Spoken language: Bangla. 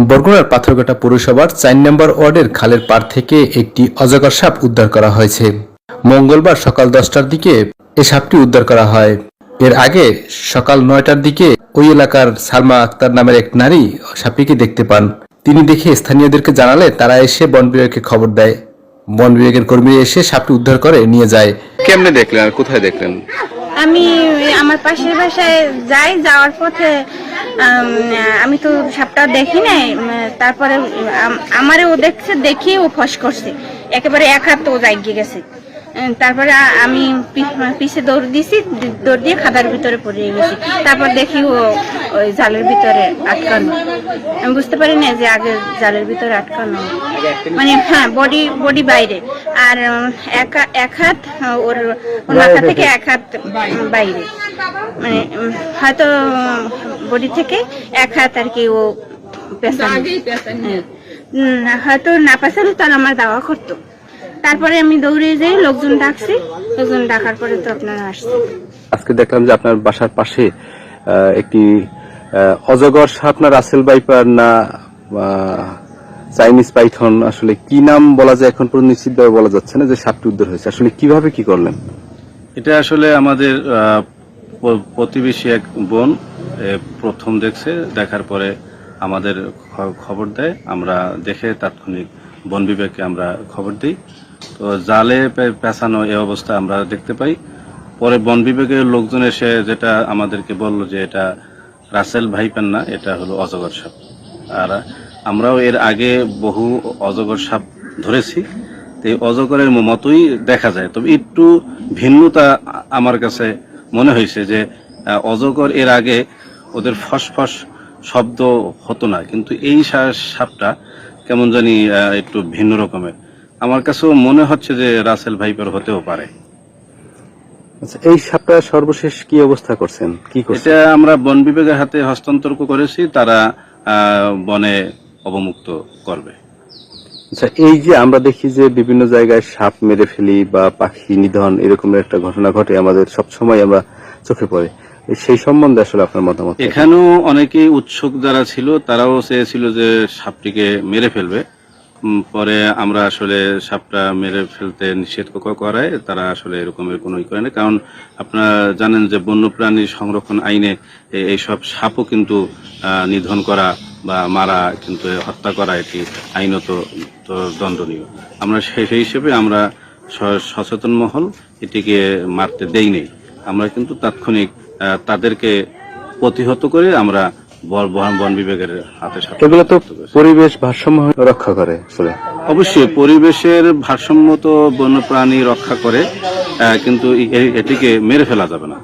বরগুনার পাথরঘাটা পৌরসভার চার নম্বর ওয়ার্ডের খালের পাড় থেকে একটি অজগর সাপ উদ্ধার করা হয়েছে। মঙ্গলবার সকাল দশটার দিকে এ সাপটি উদ্ধার করা হয়। এর আগে সকাল নয়টার দিকে ওই এলাকার সালমা আক্তার নামের এক নারী সাপটিকে দেখতে পান। তিনি দেখে স্থানীয়দেরকে জানালে তারা এসে বন বিভাগকে খবর দেয়। বন বিভাগের কর্মীরা এসে সাপটি উদ্ধার করে নিয়ে যায়। কেমনে দেখলেন আর কোথায় দেখলেন? আমি আমার পাশের বাসায় যাই যাওয়ার পথে আম, তো সাপটা দেখি নাই তারপরে আম- আমারে ও দেখছে দেখি ও ফস করছে। একেবারে এক হাত ও জাগিয়ে গেছে। তারপরে আমি পিছে দৌড় দিছি দৌড় দিয়ে খাদার ভিতরে পড়ে গেছি। তারপর দেখি ও ওই জালের ভিতরে আটকানো। আমি বুঝতে পারি না যে আগে জালের ভিতরে আটকানো। মানে হ্যাঁ বডি বডি বাইরে। আর এক এক হাত ওর ওর মাথা থেকে এক হাত বাইরে। মানে হয়তো বডি থেকে এক হাত আর কি ও পেছানো হ্যাঁ। হয়তো না পেছালে তাহলে আমার দাওয়া করতো। তারপরে আমি দৌড়ে যাই লোকজন ডাকছি। লোকজন ডাকার পরে তো আপনারা আসছে আজকে দেখলাম যে আপনার বাসার পাশে আহ, একটি অজগর সাপ না রাসেল বাইপার না আহ, চাইনিজ পাইথন। আসলে কি নাম বলা যায় এখন পর্যন্ত নিশ্চিতভাবে বলা যাচ্ছে না যে সাপটি উদ্ধার হয়েছে। আসলে কীভাবে কি করলেন? এটা আসলে আমাদের আহ, প্রতিবেশী এক বোন প্রথম দেখছে, দেখার পরে আমাদের খবর দেয়, আমরা দেখে তাৎক্ষণিক বন বিভাগকে আমরা খবর দিই। তো জালে পেঁচানো এ অবস্থা আমরা দেখতে পাই। পরে বন বিভাগের লোকজন এসে যেটা আমাদেরকে বলল যে এটা রাসেল ভাইপান না, এটা হলো অজগর সাপ। আর আমরাও এর আগে বহু অজগর সাপ ধরেছি। তো এই অজগরের মতোই দেখা যায়। তবে একটু ভিন্নতা আমার কাছে মনে হয়েছে যে অজগর এর আগে ওদের ফসফস শব্দ হতো না। কিন্তু এই সাপটা কেমন জানি একটু ভিন্ন রকমের। আমার কাছেও মনে হচ্ছে যে রাসেল ভাইপার হতেও পারে। আচ্ছা এই সাপটা সর্বশেষ কি অবস্থা করছেন? কি এটা আমরা বন বিভাগের হাতে হস্তান্তর করেছি তারা বনে অবমুক্ত করবে। আচ্ছা এই যে আমরা দেখি যে বিভিন্ন জায়গায় সাপ মেরে ফেলি বা পাখি নিধন এরকম একটা ঘটনা ঘটে আমাদের সবসময় আমরা চোখে পড়ে। সেই সম্বন্ধে আসলে আপনার মতামত এখানেও অনেকেই উৎসুক যারা ছিল, তারাও চেয়েছিল যে সাপটিকে মেরে ফেলবে। পরে আমরা আসলে সাপটা মেরে ফেলতে নিষেধ করায়, তারা আসলে এরকমের কোনো ই করে না। কারণ আপনারা জানেন যে বন্যপ্রাণী সংরক্ষণ আইনে এইসব সাপও কিন্তু নিধন করা বা মারা কিন্তু হত্যা করা এটি আইনত দণ্ডনীয়। আমরা সেই হিসেবে আমরা সচেতন মহল এটিকে মারতে দেই নেই আমরা কিন্তু তাৎক্ষণিক তাদেরকে প্রতিহত করে আমরা বন- বিভাগের হাতে সাথে এগুলো তো পরিবেশ ভারসাম্য রক্ষা করে আসলে অবশ্যই পরিবেশের ভারসাম্য তো বন্যপ্রাণী রক্ষা করে কিন্তু এটিকে মেরে ফেলা যাবে না।